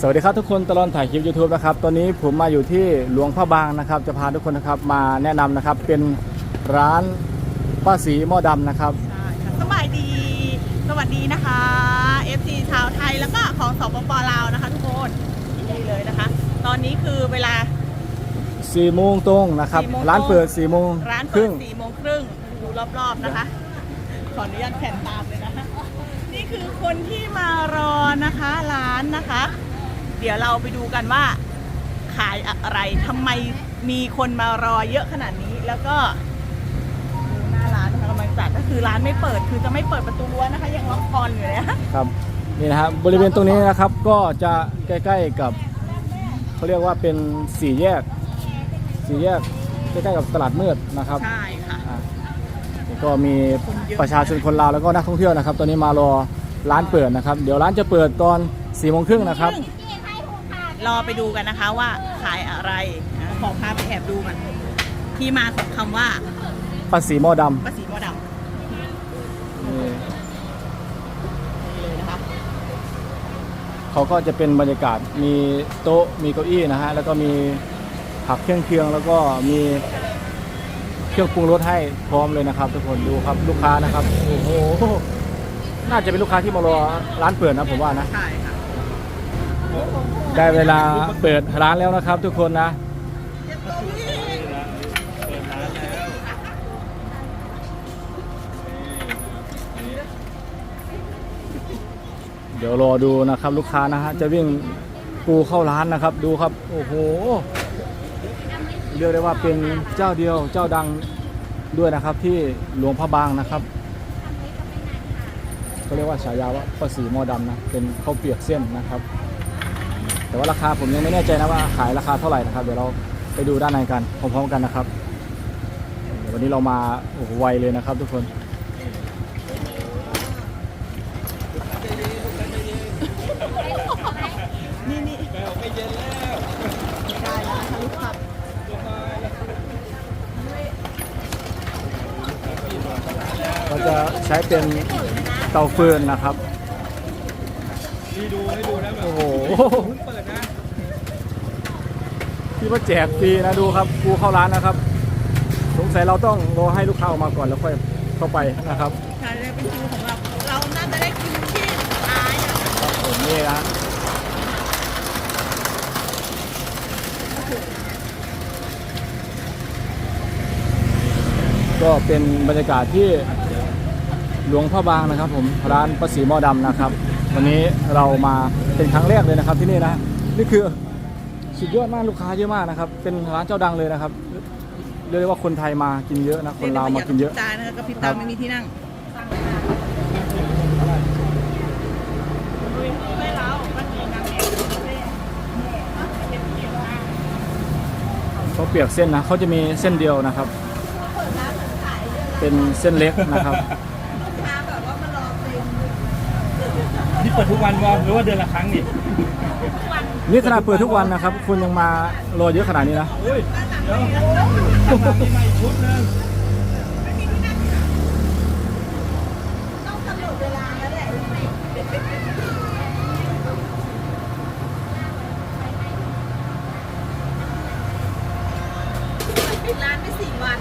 สวัสดีครับทุกคนตลอดถ่ายคลิป YouTube นะครับตอนนี้ผมมาอยู่ที่หลวงพระบางนะครับ จะพาทุกคนนะครับมาแนะนำนะครับเป็นร้านป้าสีหม้อดำนะครับใช่ค่ะสบายดี สวัสดีนะคะ FC ชาวไทยแล้วก็ของสปปลาวนะคะ ทุกคนนี่เลยนะคะ ตอนนี้คือเวลา 4 โมงตรงนะครับ4โมงตรง ร้านเปิด 4 โมงร้านคเปิรึ่ดง4โมงครึ่งดูรอบๆนะคะ ขออนุญาตแผ่นตามเลยนะคะ นี่คือคนที่มารอนะคะ ร้านนะคะ เดี๋ยวเราไปดูกันว่าขายอะไรทำไมมีคนมารอเยอะขนาดนี้แล้วก็ดูหน้าร้านนะคะกำลังจัดก็คือร้านไม่เปิดคือจะไม่เปิดประตูรั้วนะคะ ยังล็อกกลอนอยู่เลยนะครับนี่นะครับบริเวณตรงนี้นะครับก็จะใกล้ๆกับเขาเรียกว่าเป็นสี่แยกสี่แยกใกล้ๆกับตลาดมืดนะครับใช่ค่ะอะแล้วก็มีคนเยอะประชาชนคนลาวแล้วก็นักท่องเที่ยวนะครับ ตอนนี้มารอร้านเปิดนะครับ เดี๋ยวร้านจะเปิดตอน4ี่โมงครึ่งนะครับ รอไปดูกันนะคะว่าขายอะไรนะขอพาไปแอบดูกันที่มาของคำว่าป้าสีหม้อดป้าสีหมอดำำนี่นี่เลยนะคะเขาก็จะเป็นบรรยากาศมีโต๊ะมีเก้าอี้นะฮะ แล้วก็มีผักเครื่องเคียง แล้วก็มีเครื่องปรุงรสให้พร้อมเลยนะครับ ทุกคนดูครับลูกค้านะครับโอ้โหน่าจะเป็นลูกค้าที่มารอร้านเปิดนะผมว่านะ ใช่ค่ะ ได้เวลาเปิดร้านแล้วนะครับทุกคนนะเดี๋ยวรอดูนะครับลูกค้านะฮะจะวิ่งกูเข้าร้านนะครับ ดูครับ โอ้โหเรียกได้ว่าเป็นเจ้าเดียวเจ้าดังด้วยนะครับ ที่หลวงพระบางนะครับก็เรียกว่าฉายาว่าป้าสีมอดำนะเป็นข้าวเปียกเส้นนะครับ แต่ว่าราคาผมยังไม่แน่ใจนะว่าขายราคาเท่าไหร่นะครับ เดี๋ยวเราไปดูด้านในกันพร้อมๆกันนะครับ วันนี้เรามาโอ้โหไวเลยนะครับ ทุกคนนี่นี่ไม่เอาไม่เย็นแล้วได้แล้วนะลูกค้าเราจะใช้เป็นเตาฟืนนะครับ นี่ดูให้ดูนะแบบโอ้โห ที่ว่าแจกฟรีนะดูครับกูเข้าร้านนะครับ สงสัยเราต้องรอให้ลูกค้าออกมาก่อนแล้วค่อยเข้าไปนะครับใช่ได้เป็นคิวของเรา เราน่าจะได้คิวที่ท้ายนะคะครับผมนี่นะก็เป็นบรรยากาศที่หลวงพ่อบางนะครับ ผมร้านประสีหม้อดำนะครับ วันนี้เรามาเป็นครั้งแรกเลยนะครับที่นี่นะนี่คือ สุดยอดมากลูกค้าเยอะมากนะครับ เป็นร้านเจ้าดังเลยนะครับ เรียกได้ว่าคนไทยมากินเยอะนะ คนลาวมากินเยอะ ตานะคะกระพริบครัตาบไม่มีที่นั่งไม่เล้ามันมีน้ำเองเขาเปียกเส้นนะเขาจะมีเส้นเดียวนะครับ เป็นเส้นเล็กนะครับ นี่เปิดทุกวันวะหรือว่าเดือนละครั้งนี่นี่ขนาดเปิดทุกวันนะครับ คุณยังมารอเยอะขนาดนี้นะอุ้ยเดี๋ยวข้างหลังนี่มาอีกชุดหนึงต้องกำหนดเวลาแล้วแหละปิดร้านไปสี่วัน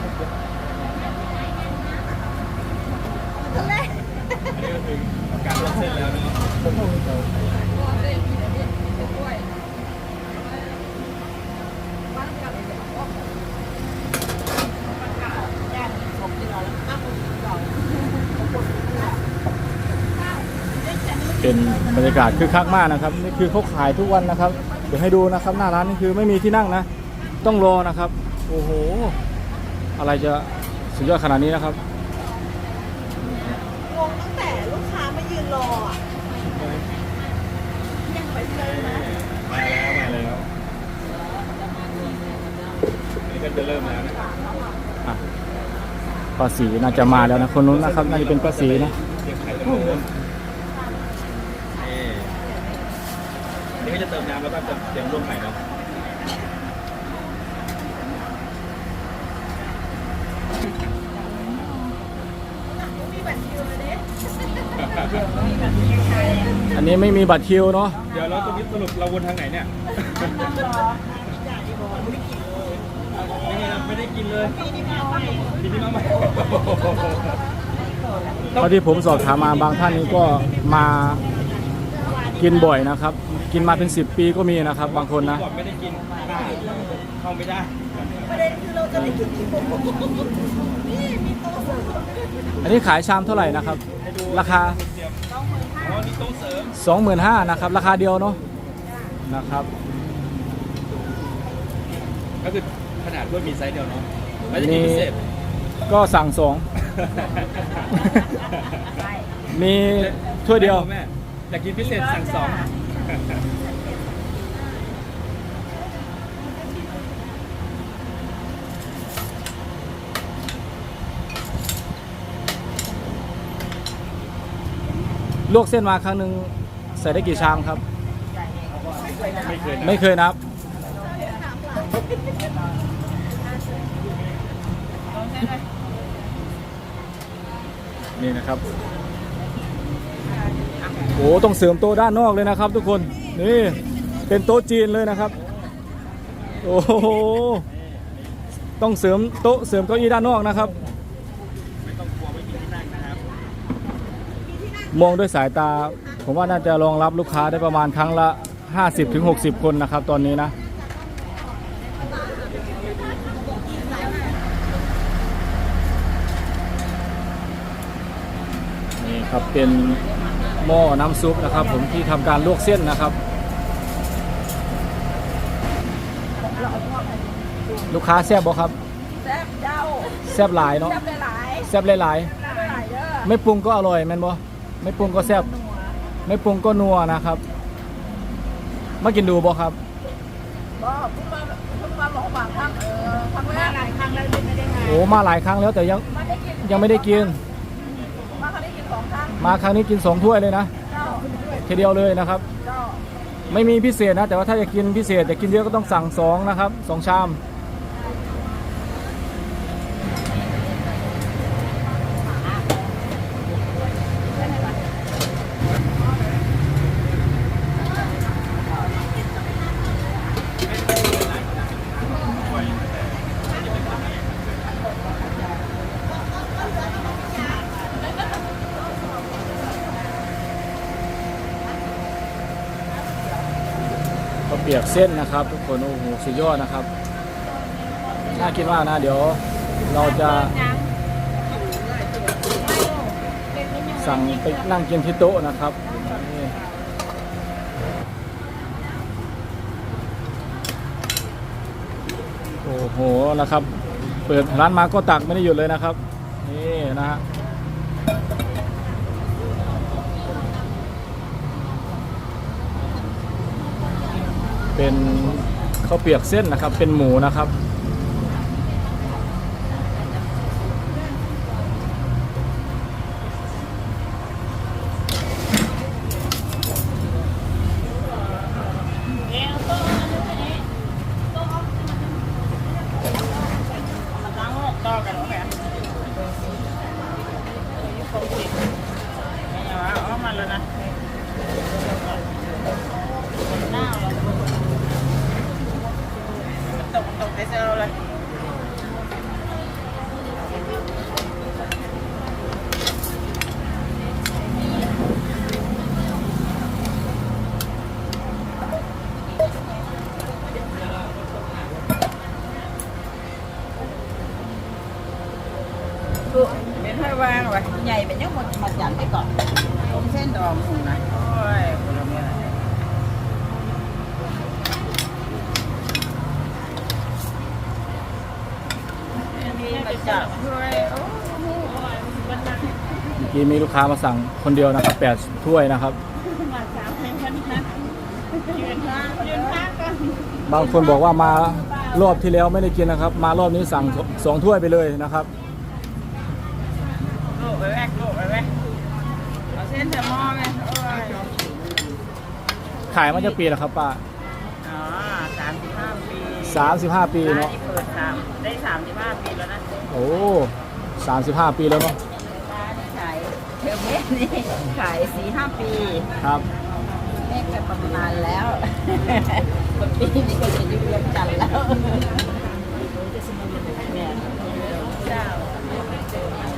ทะเล อันนี้ก็ถึงการลดเส้นแล้วเนาะ เป็นบรรยากาศคึกคักมากนะครับนี่คือเขาขายทุกวันนะครับ เดี๋ยวให้ดูนะครับ หน้าร้านนี่คือไม่มีที่นั่งนะ ต้องรอนะครับ โอ้โห อะไรจะสุดยอดขนาดนี้นะครับงงตั้งแต่ลูกค้ามายืนรออะยังไปเลยนะมาแล้วมาแล้วนี่ก็จะเริ่มแล้วนะอะป้าสีน่าจะมาแล้วนะคนนู้นนะครับน่าจะเป็นป้าสีนะเตรียมไข่ตรง นู้นนี่นี่ก็จะเติมน้ำแล้วก็จะเตรียมร่วมไข่เนาะมีบัตรคิวเลยเด้อันนี้ไม่มีบัตรคิวเนาะเดี๋ยวเราตรงนี้สรุปเราวนทางไหนเนี่ยยังไงนะไม่ได้กินเลยกินที่มาใหม่เท่าที่ผมสอบถามมาบางท่านนี้ก็มา กินบ่อยนะครับ กินมาเป็น10ปีก็มีนะครับ บางคนนะก่อนไม่ได้กินเข้าไม่ได้ประเด็นคือเราจะได้กินกี่โมงนี่มีโต๊ะเสร์ฟอันนี้ขายชามเท่าไหร่นะครับ ราคาเตรียมอ๋อนี่โต๊ะเสริม25,000นะครับ ราคาเดียวเนาะนะครับก็คือขนาดด้วยมีไซส์เดียวเนาะแล้วจะมีพิเศษก็สั่งสองมีถ้วยเดียวแม่ อยากกินพิเศษสั่งสองลวกเส้นมาครั้งหนึ่งใส่ได้กี่ชามครับ ไม่เคยนะไม่เคยนับ นี่นะครับ โอ้ต้องเสริมโต๊ะด้านนอกเลยนะครับ ทุกคนนี่เป็นโต๊ะจีนเลยนะครับ โอ้โหต้องเสริมโต๊ะเสริมเก้าอี้ด้านนอกนะครับไม่ต้องกลัวไม่มีที่นั่งนะครับมองด้วยสายตา ผมว่าน่าจะรองรับลูกค้าได้ประมาณครั้งละ 50-60 คนนะครับ ตอนนี้นะนี่ครับเป็น หม้อน้ำซุปนะครับ ผมที่ทำการลวกเส้นนะครับ ลูกค้าแซ่บบ่ครับแซ่บเจ้าแซ่บหลายเนาะแซ่บหลายแซ่บหลายๆ หลายเด้อๆไม่ปรุงก็อร่อยแม่นบ่ไม่ปรุงก็แซ่บไม่ปรุงก็นัวนะครับมากินดูบ่ครับก็เพิ่งมาเพิ่งมาบอกฝากครั้งเออครั้งแรกหลายครั้งแล้วไม่ได้ไงโอ้มาหลายครั้งแล้วแต่ยังมาได้กินยังไม่ได้กิน มาครั้งได้กิน สองครั้งมาครั้งนี้กินสองถ้วยเลยนะเจ้าทีเดียวเลยนะครับ เจ้าไม่มีพิเศษนะ แต่ว่าถ้าจะกินพิเศษจะกินเยอะก็ต้องสั่งสองนะครับสองชาม เปียกเส้นนะครับ ทุกคนโอ้โหสุดยอดนะครับน่ากินมากนะเดี๋ยวเราจะสั่งไปนั่งกินที่โต๊ะนะครับโอ้โหนะครับ เปิดร้านมาก็ตักไม่ได้หยุดเลยนะครับ นี่นะฮะ เป็นข้าวเปียกเส้นนะครับ เป็นหมูนะครับ ล้างหกต่อกันโอเคคงสินี่เหรอเอามาแล้วนะหน้าเราตกตกไปเซลเลย เป็นให้วางไว้ ใหญ่เป็นยังหมดมาจันไปก่อนผมเส้นดองหมูนะโอ้ยคนละเมื่อมีมาจับด้วย โอ้โหเมื่อกี้มีลูกค้ามาสั่งคนเดียวนะครับแปดถ้วยนะครับ มาสามพลงคนนั้นยืนข้างยืนข้างกันบางคนบอกว่ามารอบที่แล้วไม่ได้กินนะครับ มารอบนี้สั่งสองถ้วยไปเลยนะครับ โลกไปแวกโลกไปแวก เอาเส้นเทมอไหมโอ้ยขายมาจะปีแล้วครับป้าอ๋อสามสิบห้าปีสามสิบห้าปีเนาะ ร้ที่เปิดสามได้สามสิบห้าปีแล้วนะโอ้สามสิบห้าปีแล้วเนาะ ร้านที่ขายเทลกับแม่นี่ขายสี่ห้าปีครับ แม่ก็ประมาณแล้วปีนี้ก็จะอยู่เรียนจันทร์แล้วเนี่ยเจ้า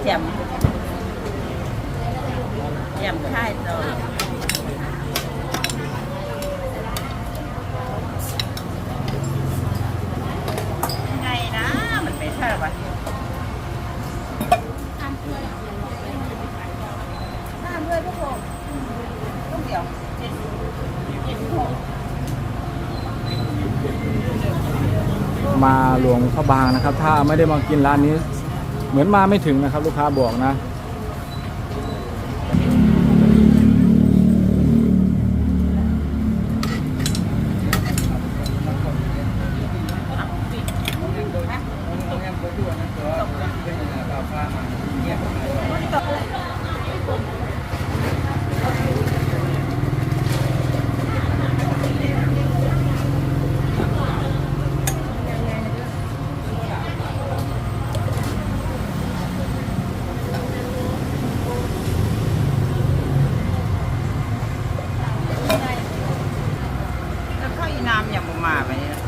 แจ่ม แจ่มค่ายต่อยังไงนะ มันไม่ใช่หรอวะทานด้วยพวกผมต้องเดี๋ยวเจ็ดเจ็ดหกมาหลวงพระบางนะครับ ถ้าไม่ได้มากินร้านนี้ เหมือนมาไม่ถึงนะครับ ลูกค้าบอกนะ แล้วข้าวอีน้ำอย่างประมาณนี้นะ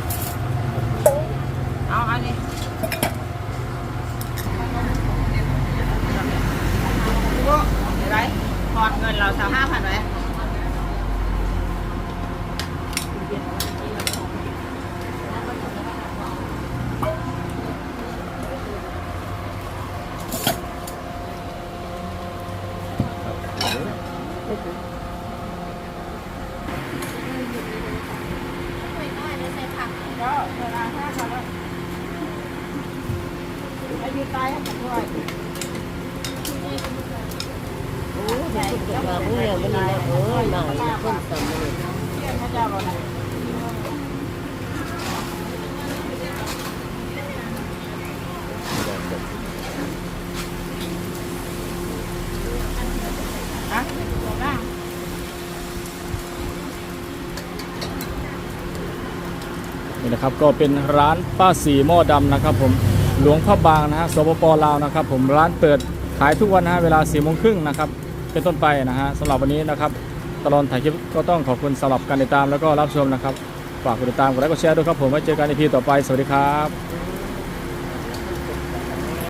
เอาอันนี้โอ้เดี๋ยวไรทอดเงินเรา สามห้าพันไว้ก็เวลาห้าพันแล้วอายุตายให้ผมด้วย เรื่อมันนี่โอ้ยหน่อยคนสมเลยเรื่องพระเจ้าเราไหนอะบอกว่านี่นะครับก็เป็นร้านป้าสีหม้อดำนะครับ ผมหลวงพ่อบางนะฮะสปปลาวนะครับ ผมร้านเปิดขายทุกวันนะฮะเวลา4ี่โมงครึ่งนะครับ เป็นต้นไปนะฮะสำหรับวันนี้นะครับตลอดถ่ายคลิปก็ต้องขอบคุณสำหรับการติดตามแล้วก็รับชมนะครับ ฝากกดติดตามกดไลค์กดแชร์ด้วยครับผมไว้เจอกันในพีต่อไปสวัสดีครับ